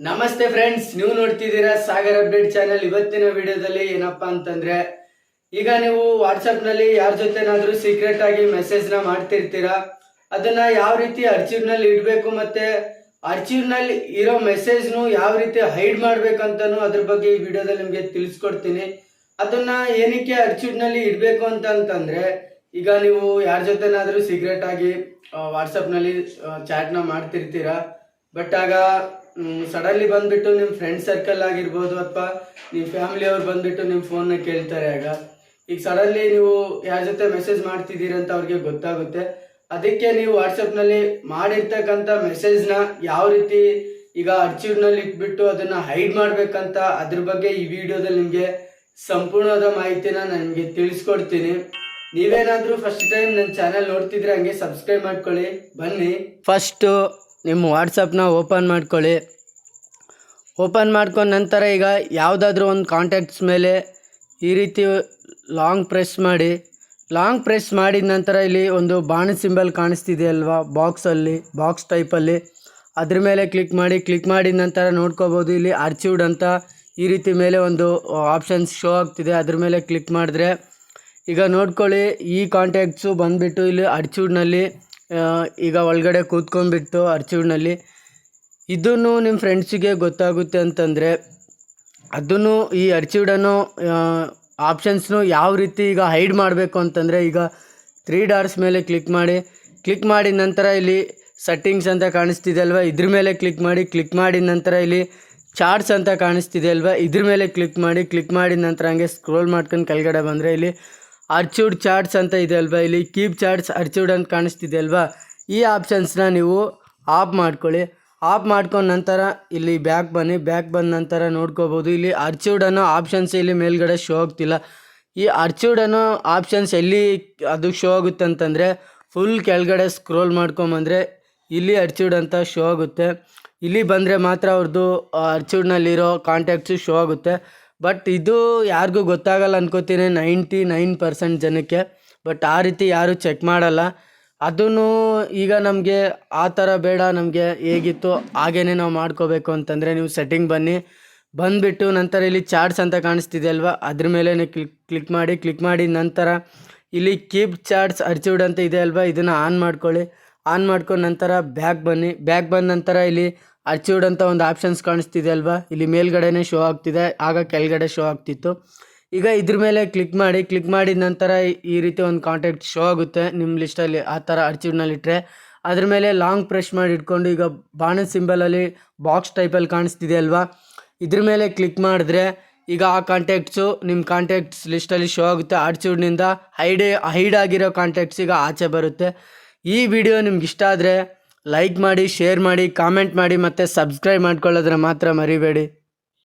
ನಮಸ್ತೆ ಫ್ರೆಂಡ್ಸ್ ನೀವು ನೋಡ್ತಿದ್ದೀರಾ ಸಾಗರ್ ಅಪ್ಡೇಟ್ ಚಾನೆಲ್ ಇವತ್ತಿನ ವಿಡಿಯೋದಲ್ಲಿ ಏನಪ್ಪಾ ಅಂತಂದ್ರೆ, ಈಗ ನೀವು ವಾಟ್ಸಪ್ನಲ್ಲಿ ಯಾರ ಜೊತೆನಾದ್ರೂ ಸೀಕ್ರೆಟ್ ಆಗಿ ಮೆಸೇಜ್ನ ಮಾಡ್ತಿರ್ತೀರಾ, ಅದನ್ನ ಯಾವ ರೀತಿ ಅರ್ಚಿವ್ನಲ್ಲಿ ಇಡಬೇಕು ಮತ್ತೆ ಅರ್ಚಿವ್ನಲ್ಲಿ ಇರೋ ಮೆಸೇಜ್ ನು ಯಾವ ರೀತಿ ಹೈಡ್ ಮಾಡ್ಬೇಕಂತನೂ ಅದ್ರ ಬಗ್ಗೆ ಈ ವಿಡಿಯೋದಲ್ಲಿ ನಿಮ್ಗೆ ತಿಳಿಸ್ಕೊಡ್ತೀನಿ. ಅದನ್ನ ಏನಕ್ಕೆ ಅರ್ಚಿವ್ನಲ್ಲಿ ಇಡಬೇಕು ಅಂತ ಅಂತಂದ್ರೆ, ಈಗ ನೀವು ಯಾರ ಜೊತೆನಾದ್ರೂ ಸೀಕ್ರೆಟ್ ಆಗಿ ವಾಟ್ಸಪ್ನಲ್ಲಿ ಚಾಟ್ನ ಮಾಡ್ತಿರ್ತೀರಾ ಬಟ್ ಆಗ ಸಡನ್ಲಿ ಬಂದ್ಬಿಟ್ಟು ನಿಮ್ಮ ಫ್ರೆಂಡ್ ಸರ್ಕಲ್ ಆಗಿರ್ಬೋದು ಅಥವಾ ನಿಮ್ಮ ಫ್ಯಾಮಿಲಿ ಅವ್ರು ಬಂದ್ಬಿಟ್ಟು ನಿಮ್ಮ ಫೋನ್ನ ಕೇಳ್ತಾರೆ ಆಗ. ಈಗ ಸಡನ್ಲಿ ನೀವು ಯಾರ ಜೊತೆ ಮೆಸೇಜ್ ಮಾಡ್ತಿದ್ದೀರಿ ಅಂತ ಅವ್ರಿಗೆ ಗೊತ್ತಾಗುತ್ತೆ. ಅದಕ್ಕೆ ನೀವು ವಾಟ್ಸಪ್ನಲ್ಲಿ ಮಾಡಿರ್ತಕ್ಕಂಥ ಮೆಸೇಜ್ನ ಯಾವ ರೀತಿ ಈಗ ಅರ್ಚಿವ್ನಲ್ಲಿ ಇಟ್ಬಿಟ್ಟು ಅದನ್ನ ಹೈಡ್ ಮಾಡಬೇಕಂತ ಅದ್ರ ಬಗ್ಗೆ ಈ ವಿಡಿಯೋದಲ್ಲಿ ನಿಮಗೆ ಸಂಪೂರ್ಣವಾದ ಮಾಹಿತಿನ ನಾನು ನಿಮಗೆ ತಿಳಿಸ್ಕೊಡ್ತೀನಿ. ನೀವೇನಾದರೂ ಫಸ್ಟ್ ಟೈಮ್ ನನ್ನ ಚಾನೆಲ್ ನೋಡ್ತಿದ್ರೆ ಹಂಗೆ ಸಬ್ಸ್ಕ್ರೈಬ್ ಮಾಡ್ಕೊಳ್ಳಿ. ಬನ್ನಿ. ಫಸ್ಟು ನಿಮ್ಮ ವಾಟ್ಸಪ್ನ ಓಪನ್ ಮಾಡ್ಕೊಳ್ಳಿ. ಓಪನ್ ಮಾಡ್ಕೊಂಡ ನಂತರ ಈಗ ಯಾವುದಾದ್ರೂ ಒಂದು ಕಾಂಟ್ಯಾಕ್ಟ್ಸ್ ಮೇಲೆ ಈ ರೀತಿ ಲಾಂಗ್ ಪ್ರೆಸ್ ಮಾಡಿ. ಲಾಂಗ್ ಪ್ರೆಸ್ ಮಾಡಿದ ನಂತರ ಇಲ್ಲಿ ಒಂದು ಬಾಣ ಸಿಂಬಲ್ ಕಾಣಿಸ್ತಿದೆ ಅಲ್ವಾ? ಬಾಕ್ಸಲ್ಲಿ ಬಾಕ್ಸ್ ಟೈಪಲ್ಲಿ ಅದ್ರ ಮೇಲೆ ಕ್ಲಿಕ್ ಮಾಡಿ ಕ್ಲಿಕ್ ಮಾಡಿದ ನಂತರ ನೋಡ್ಕೋಬೋದು. ಇಲ್ಲಿ ಅರ್ಚಿವ್ಡ್ ಅಂತ ಈ ರೀತಿ ಮೇಲೆ ಒಂದು ಆಪ್ಷನ್ಸ್ ಶೋ ಆಗ್ತಿದೆ. ಅದ್ರ ಮೇಲೆ ಕ್ಲಿಕ್ ಮಾಡಿದ್ರೆ ಈಗ ನೋಡ್ಕೊಳ್ಳಿ, ಈ ಕಾಂಟ್ಯಾಕ್ಟ್ಸು ಬಂದುಬಿಟ್ಟು ಇಲ್ಲಿ ಅರ್ಚಿವ್ಡ್ನಲ್ಲಿ ಈಗ ಒಳಗಡೆ ಕೂತ್ಕೊಂಡ್ಬಿಟ್ಟು ಅರ್ಚಿವ್ಡ್ನಲ್ಲಿ ಇದನ್ನು ನಿಮ್ಮ ಫ್ರೆಂಡ್ಸಿಗೆ ಗೊತ್ತಾಗುತ್ತೆ ಅಂತಂದರೆ, ಅದನ್ನು ಈ ಅರ್ಚಿವ್ಡನ್ನು ಆಪ್ಷನ್ಸ್ನು ಯಾವ ರೀತಿ ಈಗ ಹೈಡ್ ಮಾಡಬೇಕು ಅಂತಂದರೆ, ಈಗ ತ್ರೀ ಡಾರ್ಸ್ ಮೇಲೆ ಕ್ಲಿಕ್ ಮಾಡಿ ಕ್ಲಿಕ್ ಮಾಡಿದ ನಂತರ ಇಲ್ಲಿ ಸೆಟ್ಟಿಂಗ್ಸ್ ಅಂತ ಕಾಣಿಸ್ತಿದೆ ಅಲ್ವಾ? ಇದ್ರ ಮೇಲೆ ಕ್ಲಿಕ್ ಮಾಡಿ ಕ್ಲಿಕ್ ಮಾಡಿದ ನಂತರ ಇಲ್ಲಿ ಚಾರ್ಟ್ಸ್ ಅಂತ ಕಾಣಿಸ್ತಿದೆ ಅಲ್ವಾ? ಇದ್ರ ಮೇಲೆ ಕ್ಲಿಕ್ ಮಾಡಿ ಕ್ಲಿಕ್ ಮಾಡಿದ ನಂತರ ಹಂಗೆ ಸ್ಕ್ರೋಲ್ ಮಾಡ್ಕೊಂಡು ಕೆಳಗಡೆ ಬಂದರೆ ಇಲ್ಲಿ ಅರ್ಚೂಡ್ ಚಾರ್ಟ್ಸ್ ಅಂತ ಇದೆ ಅಲ್ವಾ? ಇಲ್ಲಿ ಕೀಪ್ ಚಾರ್ಟ್ಸ್ ಅರ್ಚೂಡ್ ಅಂತ ಕಾಣಿಸ್ತಿದೆ ಅಲ್ವಾ? ಈ ಆಪ್ಷನ್ಸ್ನ ನೀವು ಆಫ್ ಮಾಡ್ಕೊಳ್ಳಿ. ಆಫ್ ಮಾಡ್ಕೊಂಡ ನಂತರ ಇಲ್ಲಿ ಬ್ಯಾಕ್ ಬನ್ನಿ. ಬ್ಯಾಕ್ ಬಂದ ನಂತರ ನೋಡ್ಕೋಬೋದು. ಇಲ್ಲಿ ಅರ್ಚೂಡ್ ಅನ್ನೋ ಆಪ್ಷನ್ಸ್ ಇಲ್ಲಿ ಮೇಲ್ಗಡೆ ಶೋ ಆಗ್ತಿಲ್ಲ. ಈ ಅರ್ಚೂಡ್ ಅನ್ನೋ ಆಪ್ಷನ್ಸ್ ಎಲ್ಲಿ ಅದು ಶೋ ಆಗುತ್ತೆ ಅಂತಂದರೆ ಫುಲ್ ಕೆಳಗಡೆ ಸ್ಕ್ರೋಲ್ ಮಾಡ್ಕೊಂಬಂದರೆ ಇಲ್ಲಿ ಅರ್ಚೂಡ್ ಅಂತ ಶೋ ಆಗುತ್ತೆ. ಇಲ್ಲಿ ಬಂದರೆ ಮಾತ್ರ ಅವ್ರದ್ದು ಅರ್ಚೂಡ್ನಲ್ಲಿರೋ ಕಾಂಟ್ಯಾಕ್ಟ್ಸು ಶೋ ಆಗುತ್ತೆ. ಬಟ್ ಇದು ಯಾರಿಗೂ ಗೊತ್ತಾಗಲ್ಲ ಅನ್ಕೋತೀನಿ ನೈಂಟಿ ನೈನ್ ಪರ್ಸೆಂಟ್ ಜನಕ್ಕೆ. ಬಟ್ ಆ ರೀತಿ ಯಾರೂ ಚೆಕ್ ಮಾಡಲ್ಲ. ಅದೂ ಈಗ ನಮಗೆ ಆ ಥರ ಬೇಡ, ನಮಗೆ ಹೇಗಿತ್ತು ಹಾಗೇ ನಾವು ಮಾಡ್ಕೋಬೇಕು ಅಂತಂದರೆ ನೀವು ಸೆಟ್ಟಿಂಗ್ ಬನ್ನಿ. ಬಂದುಬಿಟ್ಟು ನಂತರ ಇಲ್ಲಿ ಚಾರ್ಟ್ಸ್ ಅಂತ ಕಾಣಿಸ್ತಿದೆ ಅಲ್ವಾ? ಅದ್ರ ಮೇಲೆ ಕ್ಲಿಕ್ ಕ್ಲಿಕ್ ಮಾಡಿ ಕ್ಲಿಕ್ ಮಾಡಿ ನಂತರ ಇಲ್ಲಿ ಕೀಪ್ ಚಾರ್ಟ್ಸ್ ಅರ್ಚಿವ್ಡ್ ಅಂತ ಇದೆ ಅಲ್ವಾ? ಇದನ್ನು ಆನ್ ಮಾಡ್ಕೊಳ್ಳಿ. ಆನ್ ಮಾಡ್ಕೊಂಡು ನಂತರ ಬ್ಯಾಗ್ ಬನ್ನಿ. ಬ್ಯಾಗ್ ಬಂದ ನಂತರ ಇಲ್ಲಿ ಅರ್ಚಿವ್ಡ್ ಅಂತ ಒಂದು ಆಪ್ಷನ್ಸ್ ಕಾಣಿಸ್ತಿದೆ ಅಲ್ವಾ? ಇಲ್ಲಿ ಮೇಲ್ಗಡೆನೇ ಶೋ ಆಗ್ತಿದೆ, ಆಗ ಕೆಳಗಡೆ ಶೋ ಆಗ್ತಿತ್ತು. ಈಗ ಇದ್ರ ಮೇಲೆ ಕ್ಲಿಕ್ ಮಾಡಿ ಕ್ಲಿಕ್ ಮಾಡಿದ ನಂತರ ಈ ರೀತಿ ಒಂದು ಕಾಂಟ್ಯಾಕ್ಟ್ ಶೋ ಆಗುತ್ತೆ. ನಿಮ್ಮ ಲಿಸ್ಟಲ್ಲಿ ಆ ಥರ ಅರ್ಚಿವ್ಡ್ನಲ್ಲಿ ಇಟ್ಟರೆ ಅದ್ರ ಮೇಲೆ ಲಾಂಗ್ ಪ್ರೆಸ್ ಮಾಡಿ ಇಟ್ಕೊಂಡು, ಈಗ ಬಾಣ ಸಿಂಬಲಲ್ಲಿ ಬಾಕ್ಸ್ ಟೈಪಲ್ಲಿ ಕಾಣಿಸ್ತಿದೆ ಅಲ್ವಾ? ಇದ್ರ ಮೇಲೆ ಕ್ಲಿಕ್ ಮಾಡಿದ್ರೆ ಈಗ ಆ ಕಾಂಟ್ಯಾಕ್ಟ್ಸು ನಿಮ್ಮ ಕಾಂಟ್ಯಾಕ್ಟ್ಸ್ ಲಿಸ್ಟಲ್ಲಿ ಶೋ ಆಗುತ್ತೆ. ಆರ್ಚಿವ್ಡ್ನಿಂದ ಹೈಡ್ ಹೈಡ್ ಆಗಿರೋ ಕಾಂಟ್ಯಾಕ್ಟ್ಸ್ ಈಗ ಆಚೆ ಬರುತ್ತೆ. ಈ ವಿಡಿಯೋ ನಿಮ್ಗೆ ಇಷ್ಟ ಆದರೆ ಲೈಕ್ ಮಾಡಿ ಶೇರ್ ಮಾಡಿ ಕಾಮೆಂಟ್ ಮಾಡಿ ಮತ್ತು ಸಬ್ಸ್ಕ್ರೈಬ್ ಮಾಡ್ಕೊಳ್ಳೋದ್ರೆ ಮಾತ್ರ ಮರಿಬೇಡಿ.